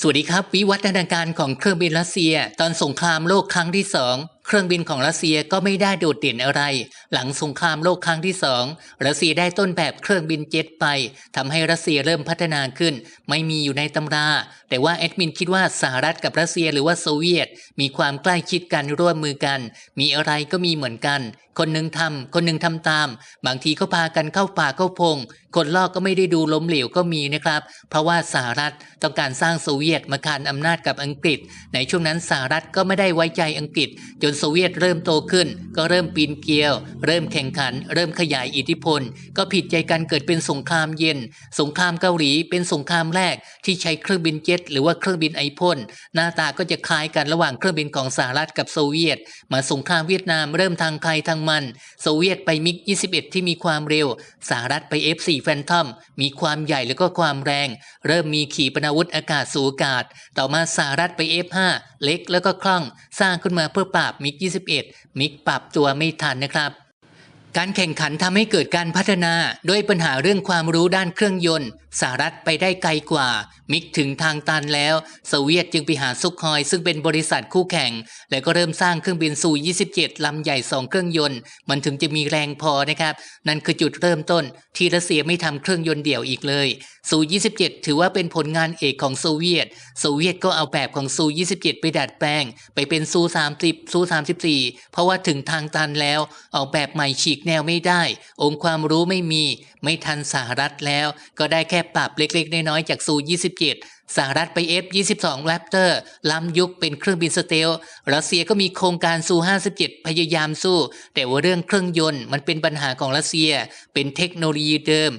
สวัสดีครับ วิวัฒนาการของเครื่องบินรัสเซีย ตอนสงครามโลกครั้งที่สองเครื่องบินของรัสเซียก็ไม่ได้โดดเด่นอะไร หลังสงครามโลกครั้งที่สองรัสเซียได้ต้นแบบเครื่องบินเจ็ตไปทำให้รัสเซียเริ่มพัฒนาขึ้น ไม่มีอยู่ในตำรา แต่ว่าแอดมินคิดว่าสหรัฐกับรัสเซียหรือว่าโซเวียต มีความใกล้ชิดกันร่วมมือกัน มีอะไรก็มีเหมือนกัน คนหนึ่งทำคนหนึ่งทำตาม บางทีก็พากันเข้าป่าเข้าพงคนลอกก็ไม่ได้ดูล้มเหลวก็มีนะครับ เพราะว่าสหรัฐต้องการสร้างโซเวียตมาคานอำนาจกับอังกฤษ ในช่วงนั้นสหรัฐก็ไม่ได้ไว้ใจอังกฤษ จนโซเวียตเริ่มโตขึ้น ก็เริ่มปีนเกลียว เริ่มแข่งขัน เริ่มขยายอิทธิพล ก็ผิดใจกันเกิดเป็นสงครามเย็น สงครามเกาหลีเป็นสงครามแรกที่ใช้เครื่องบินเจ็ตหรือว่าเครื่องบินไอพ่นหน้าตาก็จะคล้ายกันระหว่างเครื่องบินของสหรัฐกับโซเวียต มาสงครามเวียดนามเริ่มทางใครทางมัน โซเวียตไปมิก 21 ที่มีความเร็วสหรัฐไป F4 แฟนทอมมีความใหญ่แล้วก็ความแรง เริ่มมีขีปนาวุธอากาศสูอากาศ ต่อมาสหรัฐไป F5 เล็กแล้วก็คล่อง สร้างขึ้นมาเพื่อปราบมิก 21 มิกปรับตัวไม่ทันนะครับ การแข่งขันทำให้เกิดการพัฒนาด้วยปัญหาเรื่องความรู้ด้านเครื่องยนต์สหรัฐไปได้ไกลกว่า มิกถึงทางตันแล้ว โซเวียตจึงไปหาซุกคอยซึ่งเป็นบริษัทคู่แข่ง และก็เริ่มสร้างเครื่องบินซู27ลำใหญ่ 2 เครื่องยนต์ มันถึงจะมีแรงพอนะครับ นั่นคือจุดเริ่มต้น ที่รัสเซียไม่ทำเครื่องยนต์เดี่ยวอีกเลยซู27ถือว่าเป็นผลงานเอกของโซเวียต โซเวียตก็เอาแบบของซู27ไปดัดแปลง ไปเป็นซู30ซู34เพราะว่าถึงทางตันแล้วออกแบบใหม่ฉีกแนวไม่ได้ องค์ความรู้ไม่มี ไม่ทันสหรัฐแล้ว ก็ได้แค่ปรับเล็กๆ น้อยๆ จากซู 27 สหรัฐไป F22 Raptor ล้ำยุคเป็นเครื่องบินสเตลรัสเซียก็มีโครงการซู 57 พยายามสู้ แต่ว่าเรื่องเครื่องยนต์มันเป็นปัญหาของรัสเซีย เป็นเทคโนโลยีเดิม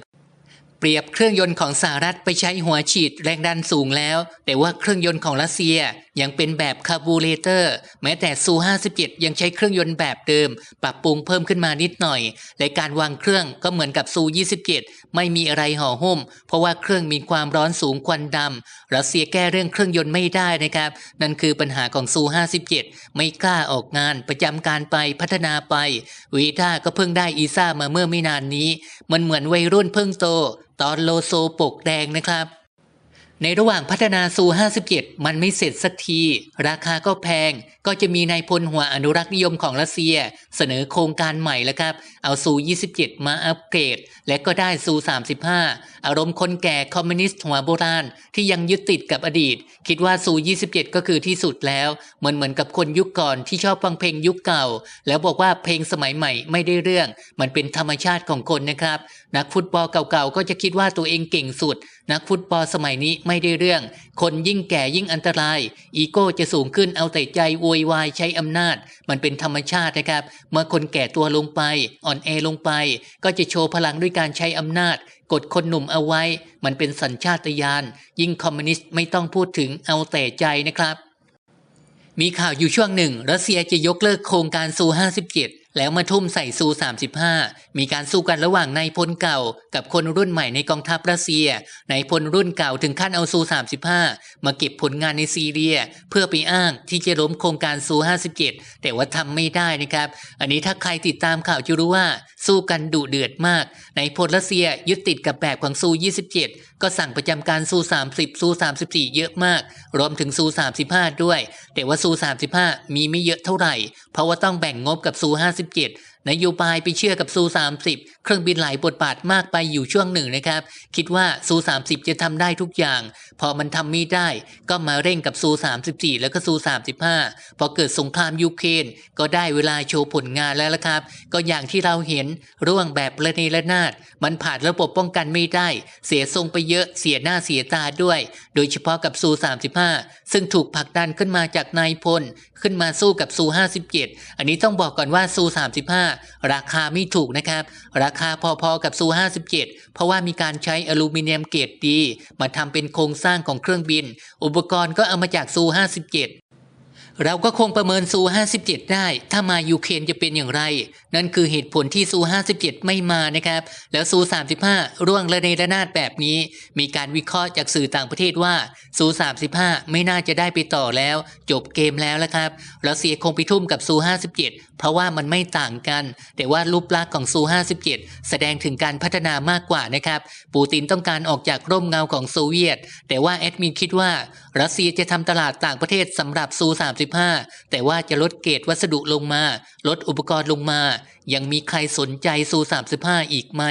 เปรียบเครื่องยนต์ของสหรัฐไปใช้หัวฉีดแรงดันสูงแล้ว แต่ว่าเครื่องยนต์ของรัสเซียยังเป็นแบบคาร์บูเรเตอร์ แม้แต่ซู57 ยังใช้เครื่องยนต์แบบเดิม ปรับปรุงเพิ่มขึ้นมานิดหน่อย และการวางเครื่องก็เหมือนกับซู27 ไม่มีอะไรห่อหุ้ม เพราะว่าเครื่องมีความร้อนสูงควันดำรัสเซียแก้เรื่องเครื่องยนต์ไม่ได้นะครับ นั่นคือปัญหาของซู57 ไม่กล้าออกงานประจำการไปพัฒนาไปวีด้าก็เพิ่งได้อีซ่ามาเมื่อไม่นานนี้ มันเหมือนวัยรุ่นเพิ่งโต ตอนโลโซปกแดงนะครับ ในระหว่างพัฒนาซู 57 มันไม่เสร็จสักที ราคาก็แพง ก็จะมีนายพลหัวอนุรักษ์นิยมของรัสเซีย เสนอโครงการใหม่แล้วครับ เอาซู 27 มาอัปเกรด และก็ได้ซู 35 อารมณ์คนแก่คอมมิวนิสต์หัวโบราณ ที่ยังยึดติดกับอดีต คิดว่าซู 27 ก็คือที่สุดแล้ว เหมือนเหมือนกับคนยุคก่อนที่ชอบฟังเพลงยุคเก่า แล้วบอกว่าเพลงสมัยใหม่ไม่ได้เรื่อง มันเป็นธรรมชาติของคนนะครับ นักฟุตบอลเก่าๆก็จะคิดว่าตัวเองเก่งสุด นักฟุตบอลสมัยนี้ไม่ได้เรื่อง คนยิ่งแก่ยิ่งอันตราย อีโก้จะสูงขึ้นเอาแต่ใจโวยวายใช้อำนาจ มันเป็นธรรมชาตินะครับเมื่อคนแก่ตัวลงไป อ่อนแอลงไป ก็จะโชว์พลังด้วยการใช้อำนาจ กดคนหนุ่มเอาไว้ มันเป็นสัญชาตญาณยิ่งคอมมิวนิสต์ไม่ต้องพูดถึงเอาแต่ใจนะครับ มีข่าวอยู่ช่วงหนึ่งรัสเซียจะยกเลิกโครงการซู 57 แล้วมาทุ่มใส่ซู 35 มีการสู้กันระหว่างนายพลเก่า กับคนรุ่นใหม่ในกองทัพรัสเซียนายพลรุ่นเก่าถึงขั้นเอาซู 35 มาเก็บผลงานในซีเรีย เพื่อไปอ้างที่จะล้มโครงการซู 57 แต่ว่าทำไม่ได้นะครับ อันนี้ถ้าใครติดตามข่าวจะรู้ว่าสู้กันดุเดือดมากนายพลรัสเซียยึดติดกับแบบของซู 27 ก็สั่งประจำการซู30ซู34 เยอะมาก รวมถึงซู35 ด้วย แต่ว่าซู35 มีไม่เยอะเท่าไหร่ เพราะว่าต้องแบ่งงบกับซู57นโยบายไปเชื่อกับซู30 เครื่องบินหลายบทบาทมากไปอยู่ช่วงหนึ่งนะครับ คิดว่าซู30 จะทำได้ทุกอย่าง พอมันทำไม่ได้ ก็มาเร่งกับซู34 แล้วก็ซู35 พอเกิดสงครามยูเครนก็ได้เวลาโชว์ผลงานแล้วละครับ ก็อย่างที่เราเห็นร่วงแบบระเนระนาด มันผ่านระบบป้องกันไม่ได้ เสียทรงไปเยอะเสียหน้าเสียตาด้วย โดยเฉพาะกับซู35 ซึ่งถูกผลักดันขึ้นมาจากนายพล ขึ้นมาสู้กับซู57 อันนี้ต้องบอกก่อนว่าซู35ราคาไม่ถูกนะครับ ราคาพอๆกับซู57 เพราะว่ามีการใช้อลูมิเนียมเกรดดี มาทำเป็นโครงสร้างของเครื่องบิน อุปกรณ์ก็เอามาจากซู57 เราก็คงประเมินซู57 ได้ ถ้ามายูเครนจะเป็นอย่างไร นั่นคือเหตุผลที่ซู57 ไม่มานะครับ แล้วซู35 ร่วงระเนระนาดแบบนี้ มีการวิเคราะห์จากสื่อต่างประเทศว่าซู35 ไม่น่าจะได้ไปต่อแล้ว จบเกมแล้วละครับรัสเซียคงไปทุ่มกับซู57 เพราะว่ามันไม่ต่างกัน แต่ว่ารูปลักษณ์ของซู57 แสดงถึงการพัฒนามากกว่านะครับปูตินต้องการออกจากร่มเงาของโซเวียต แต่ว่าแอดมินคิดว่ารัสเซียจะทำตลาดต่างประเทศสำหรับซู35แต่ว่าจะลดเกรดวัสดุลงมา ลดอุปกรณ์ลงมา ยังมีใครสนใจซู35 อีกไหม